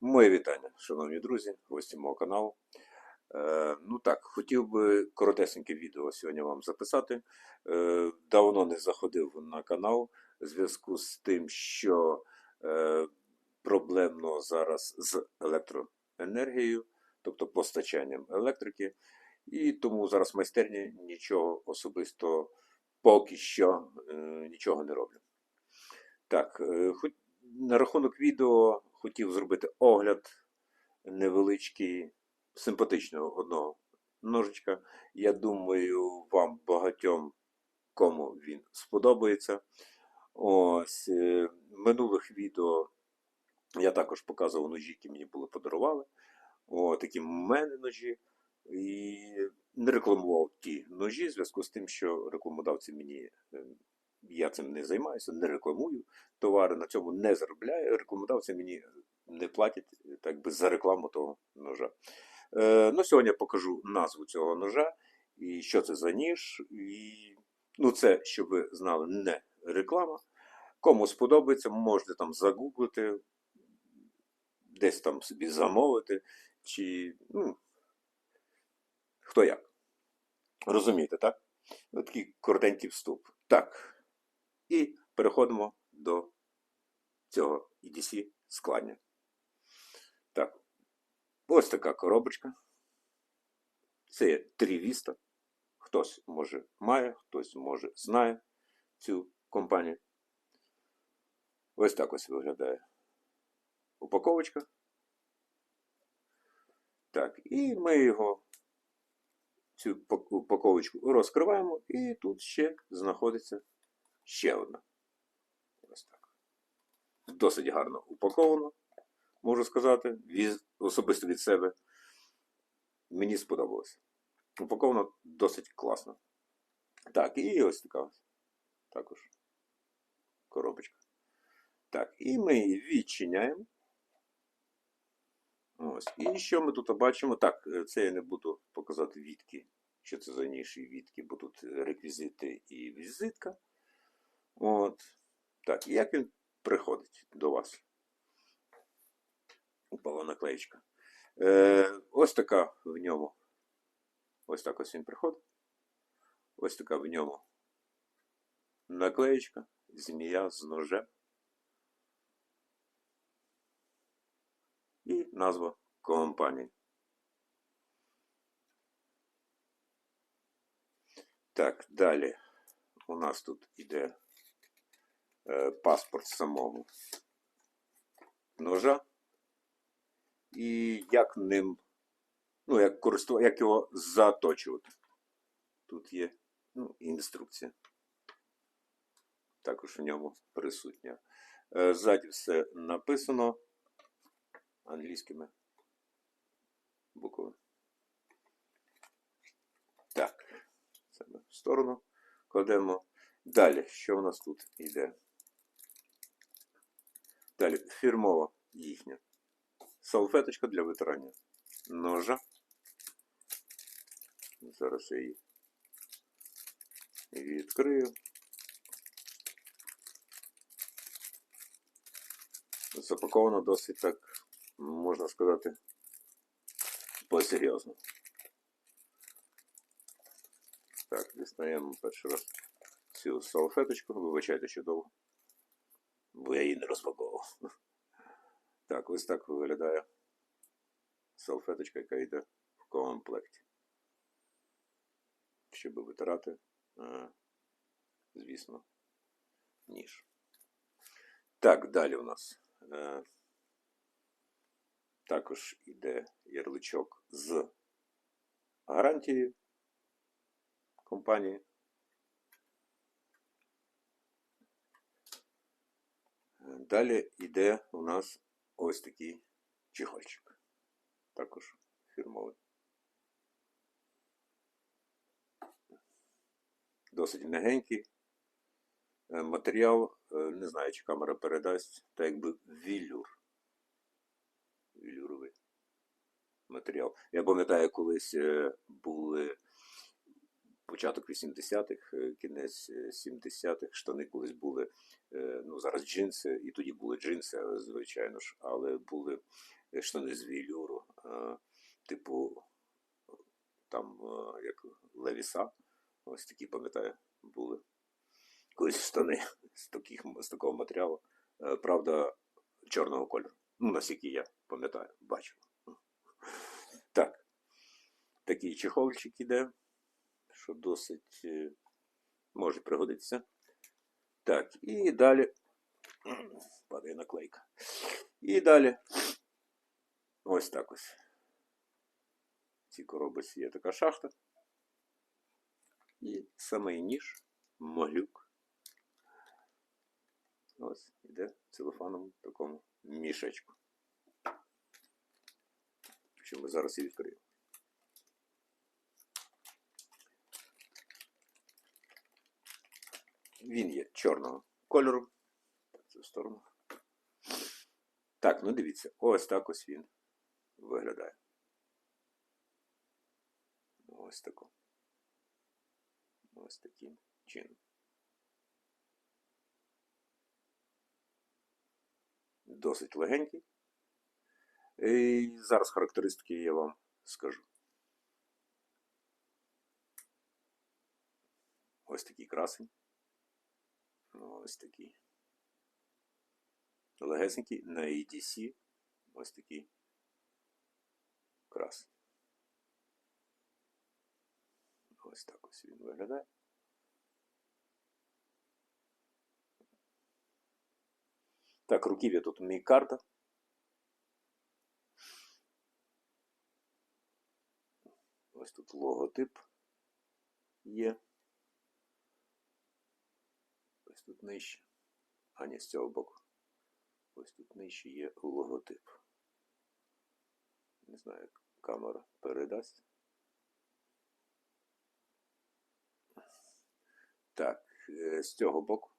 Моє вітання, шановні друзі, гості мого каналу. Е, ну так, хотів би коротесеньке відео сьогодні вам записати. Е, давно не заходив на канал в зв'язку з тим, що е, проблемно зараз з електроенергією, тобто постачанням електрики. І тому зараз в майстерні нічого особисто поки що е, нічого не роблю. Так, е, хоч на рахунок відео хотів зробити огляд невеличкий, симпатичного одного ножичка. Я думаю, вам багатьом кому він сподобається. Ось е, минулих відео я також показував ножі, які мені були подарували. О, такі в мене ножі. І не рекламував ті ножі в зв'язку з тим, що рекламодавці мені е, я цим не займаюся, не рекламую товари, на цьому не заробляю. Рекламодавці мені не платять так би за рекламу того ножа. Е, ну, сьогодні я покажу назву цього ножа і що це за ніж. І, ну, це, щоб ви знали, не реклама. Кому сподобається, можете там загуглити, десь там собі замовити, чи ну, хто як. Розумієте, так? Такий коротенький вступ. Так. І переходимо до цього EDC складня. Так. Ось така коробочка. Це є трівіста. Хтось може має, хтось може знає цю компанію. Ось так ось виглядає упаковочка. Так, і ми його, цю упаковочку розкриваємо, і тут ще знаходиться ще одна. Ось так. Досить гарно упаковано, можу сказати, від, особисто від себе. Мені сподобалося. Упаковано досить класно. Так, і ось така також коробочка. Так, і ми її відчиняємо. Ось. І що ми тут бачимо? Так, це я не буду показати відки, що це за ніші відки, бо тут реквізити і візитка. От. Так, і як він приходить до вас? Упала наклеєчка. Е, ось така в ньому. Ось так ось він приходить. Ось така в ньому наклеєчка, змія з ножем. І назва компанії. Так, далі у нас тут іде паспорт самого ножа. І як ним, ну, як користувати, як його заточувати. Тут є ну, інструкція. Також в ньому присутня. Е, Ззаді все написано англійськими буквами. Так, це ми в сторону кладемо. Далі, що у нас тут йде? Далі фірмова їхня салфеточка для витирання ножа. Зараз я її відкрию. Запаковано досить так, можна сказати, посерйозно. Так, дістаємо перший раз цю салфеточку. Вибачайте, що довго. Бо я її не розпаковував. Так, ось так виглядає салфеточка, яка йде в комплекті. Щоб витирати, звісно, ніж. Так, далі у нас е, також йде ярличок з гарантією компанії. Далі йде у нас ось такий чехольчик. Також фірмовий. Досить м'ягенький. Е, Матеріал, е, не знаю, чи камера передасть, так якби вілюр. Вілюровий матеріал. Я пам'ятаю, колись е, були початок 80-х, е, кінець е, 70-х, штани колись були, е, ну зараз джинси, і тоді були джинси, звичайно ж, але були е, штани з вілюру, е, типу там е, як левіса, ось такі, пам'ятаю, були. Колись штани з, таких, з такого матеріалу, Е, правда, чорного кольору. Ну, наскільки я пам'ятаю, бачив. Так, такий чехольчик іде, що досить е, може пригодитися. Так, і далі. Падає наклейка. І далі. Ось так ось. В цій коробці є така шахта. І самий ніж, моглюк. Ось іде в целофановому такому мішечку. Що ми зараз і відкриємо. Він є чорного кольору. Цю сторону. Так, ну дивіться, ось так ось він виглядає. Ось тако. Ось таким чином. Досить легенький. І зараз характеристики я вам скажу. Ось такий красень. Ось такий. Легесенький на EDC. Ось такий красень. Ось так ось він виглядає. Так, руків'я тут мій карта. Ось тут логотип є. Ось тут нижче. А ні, з цього боку. Ось тут нижче є логотип. Не знаю, як камера передасть. Так, е, з цього боку.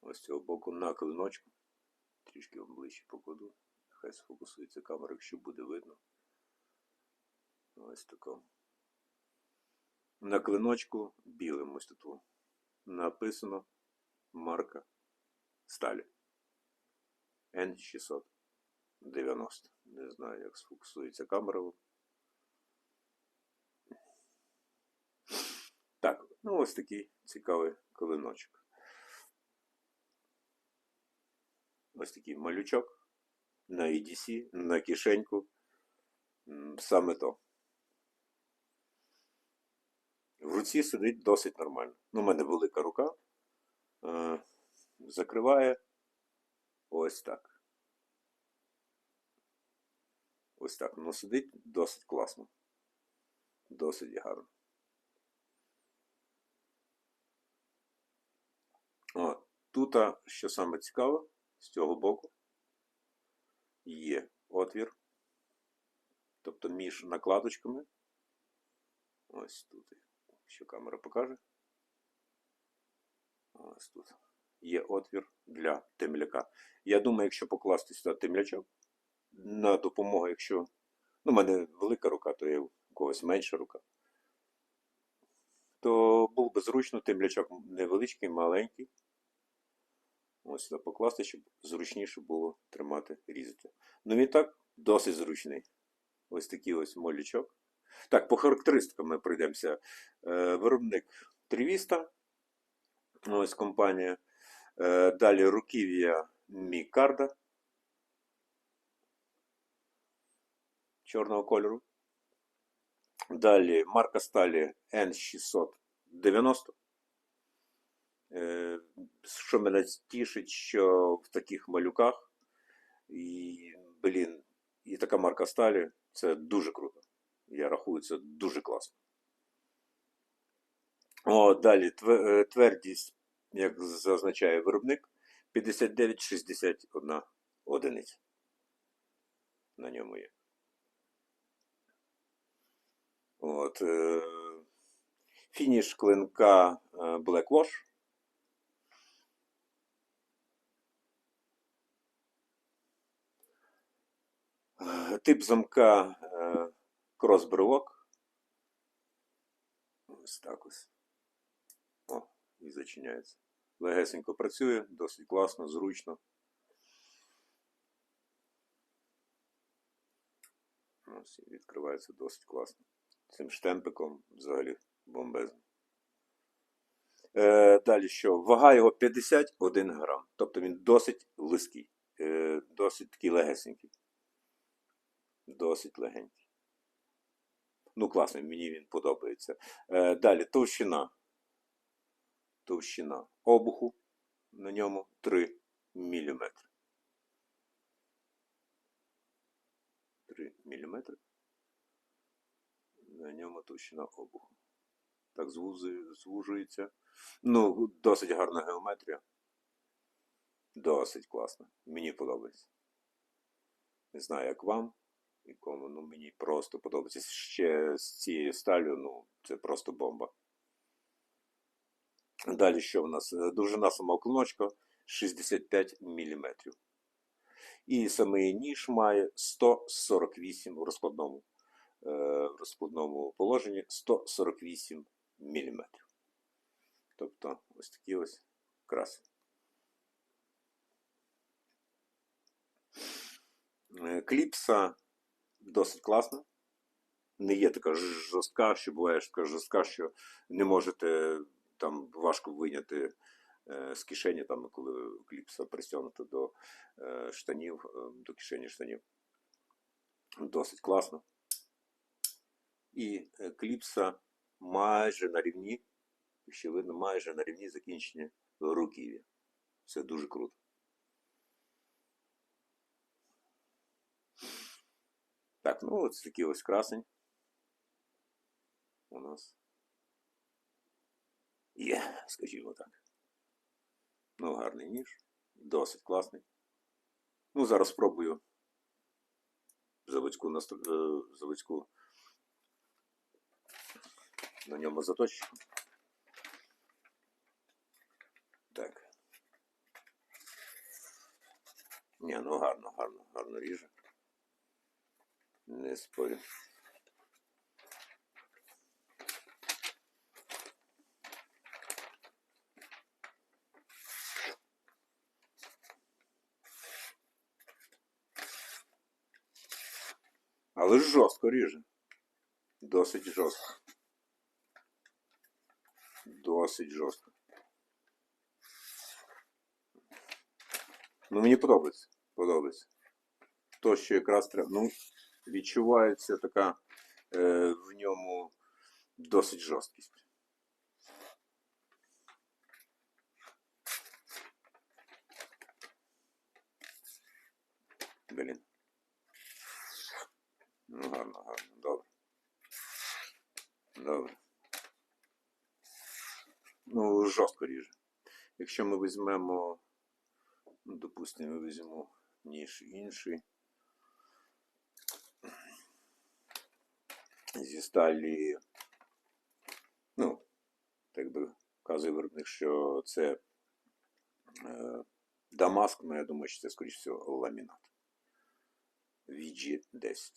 Ось з цього боку на клиночку. Трішки вам ближче покладу. Хай сфокусується камера, якщо буде видно. Ось тако. На клиночку білим ось тут написано марка сталі. N690. Не знаю, як сфокусується камера. Так, ну ось такий цікавий клиночок. Ось такий малючок на EDC, на кишеньку. Саме то. В руці сидить досить нормально. Ну, у мене велика рука. Е, закриває ось так. Ось так. Ну, сидить досить класно. Досить гарно. О, тут, що саме цікаве, з цього боку є отвір. Тобто між накладочками. Ось тут, що камера покаже. Ось тут є отвір для темляка. Я думаю, якщо покласти сюди темлячок, на допомогу, якщо. Ну, у мене велика рука, то є у когось менша рука. То був би зручно темлячок невеличкий, маленький. Ось сюди покласти, щоб зручніше було тримати, різати. Ну він так досить зручний. Ось такий ось молічок. Так, по характеристикам ми пройдемося. Е, виробник Трівіста. Ось компанія. Е, далі руків'я Мікарда. Чорного кольору. Далі марка сталі N690. Е, що мене тішить, що в таких малюках і, блін, і така марка сталі це дуже круто. Я рахую, це дуже класно. О, далі е, твердість, як зазначає виробник, 59,61 одиниць. На ньому є. От, е, фініш клинка е, Black Wash. Тип замка кросбрелок. Ось так ось. О, і зачиняється. Легесенько працює, досить класно, зручно. Ось, відкривається досить класно. Цим штемпиком взагалі бомбезно. Е, далі що? Вага його 51 грам. Тобто він досить лиский, е, досить такий легесенький. Досить легенький. Ну, класний, мені він подобається. Е, далі товщина. Товщина обуху на ньому 3 мм. 3 мм. На ньому товщина обуху. Так звужується. Ну, досить гарна геометрія. Досить класно. Мені подобається. Не знаю, як вам. І ну мені просто подобається. Ще з цією сталю, ну, це просто бомба. Далі що в нас? Довжина самого клиночка 65 мм. І самий ніж має 148 в розкладному, е, в розкладному положенні 148 мм. Тобто ось такі ось краси. Е, Кліпса досить класна. Не є така жорстка, що буває така жорстка, що не можете там важко вийняти е, з кишені, там, коли кліпса пристягнута до е, штанів, е, до кишені штанів. Досить класно. І е, кліпса майже на рівні, ще видно, майже на рівні закінчення руків'я. Це дуже круто. Так, ну ось такий ось красень у нас є, скажімо так. Ну, гарний ніж, досить класний. Ну, зараз спробую заводську, наст... е, заводську на ньому заточку. Так. Ні, ну гарно, гарно, гарно ріже. Не спорю. Але жорстко ріже. Досить жорстко. Досить жорстко. Ну, мені подобається. Подобається. То, що якраз треба. Ну, відчувається така е, в ньому досить жорсткість. Блін. Ну, гарно, гарно. Добре. Добре. Ну, жорстко ріже. Якщо ми візьмемо, ну, допустимо, візьмемо ніж інший. Сталі, ну, так би вказує виробник, що це е, Дамаск, ну я думаю, що це, скоріш всього, ламінат. VG10.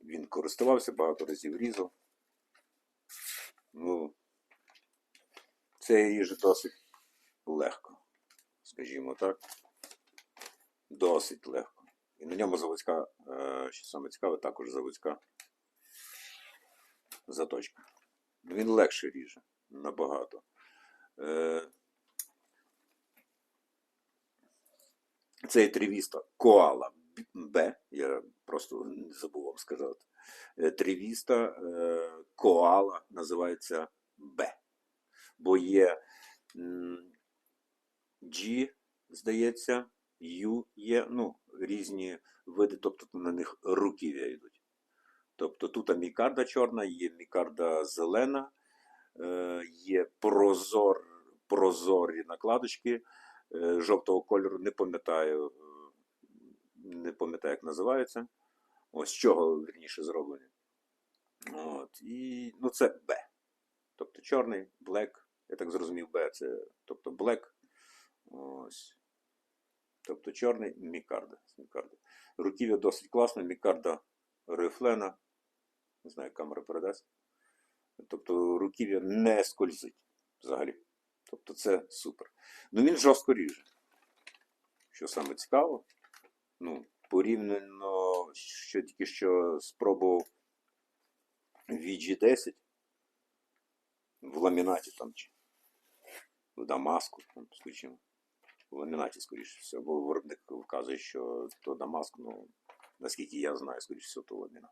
Він користувався багато разів різав. Ну, це ріже досить легко, скажімо так. Досить легко. І на ньому заводська, е, що саме цікаве, також заводська заточка. Він легше ріже набагато. Е, Цей тривіста Коала Б, я просто не забув вам сказати. Е, Тривіста Коала називається Б. Бо є G, здається, U є, ну, різні види, тобто на них руків'я йдуть. Тобто тут мікарда чорна, є мікарда зелена, е, є прозор, прозорі накладочки е, жовтого кольору, не пам'ятаю, е, не пам'ятаю, як називаються. Ось з чого вірніше зроблені. От, і, ну, це Б. Тобто чорний, black, я так зрозумів, Б це тобто black. Ось. Тобто чорний мікарда. мікарда. Руків'я досить класне, мікарда рифлена. Не знаю, камера передасть. Тобто руків'я не скользить взагалі. Тобто це супер. Ну він жорстко ріже. Що саме цікаво, ну, порівняно, що тільки що спробував VG10 в ламінаті там чи в Дамаску, там, скажімо. В ламінаті, скоріше всього, бо виробник вказує, що то Дамаск, ну, наскільки я знаю, скоріше всього, то ламінат.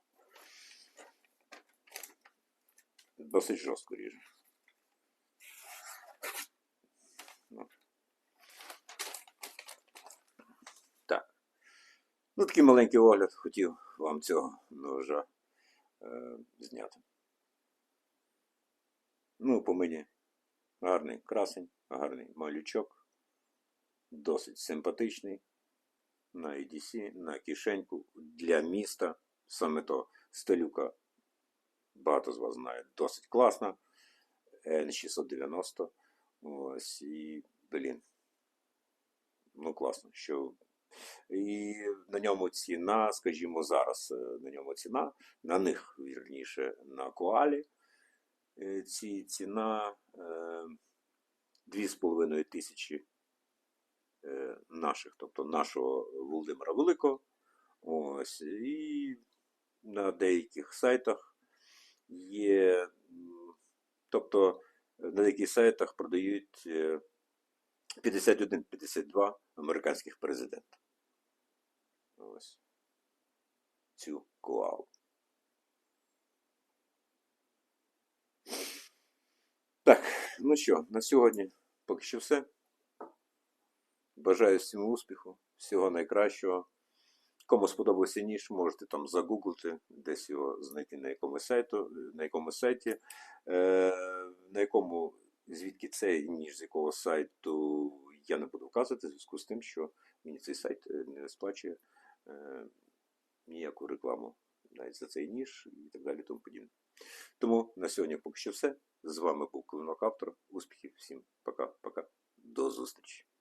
Досить жорстко ріже. Ну. Так. Ну, такий маленький огляд хотів вам цього ножа е, зняти. Ну, по мені гарний красень, гарний малючок, досить симпатичний на EDC, на кишеньку для міста. Саме то стелюка, багато з вас знає, досить класна. N690. Ось і, блін. Ну, класно, що. І на ньому ціна, скажімо, зараз е, на ньому ціна, на них, вірніше, на коалі. е, Ці ціна е, 2,5 тисячі е, наших, тобто нашого Володимира Великого. Ось, і на деяких сайтах є, тобто на деяких сайтах продають е, 51-52 американських президента. Ось. Цю коалу. Так, ну що, на сьогодні поки що все. Бажаю всім успіху, всього найкращого. Кому сподобався ніж, можете там загуглити, десь його знайти на якомусь сайту, на якомусь сайті, е, на якому, звідки цей ніж, з якого сайту я не буду вказувати, в зв'язку з тим, що мені цей сайт е, не сплачує е, ніяку рекламу навіть за цей ніж і так далі. Тому подібне. Тому на сьогодні поки що все. З вами був Клинок Автор. Успіхів всім. Пока-пока. До зустрічі.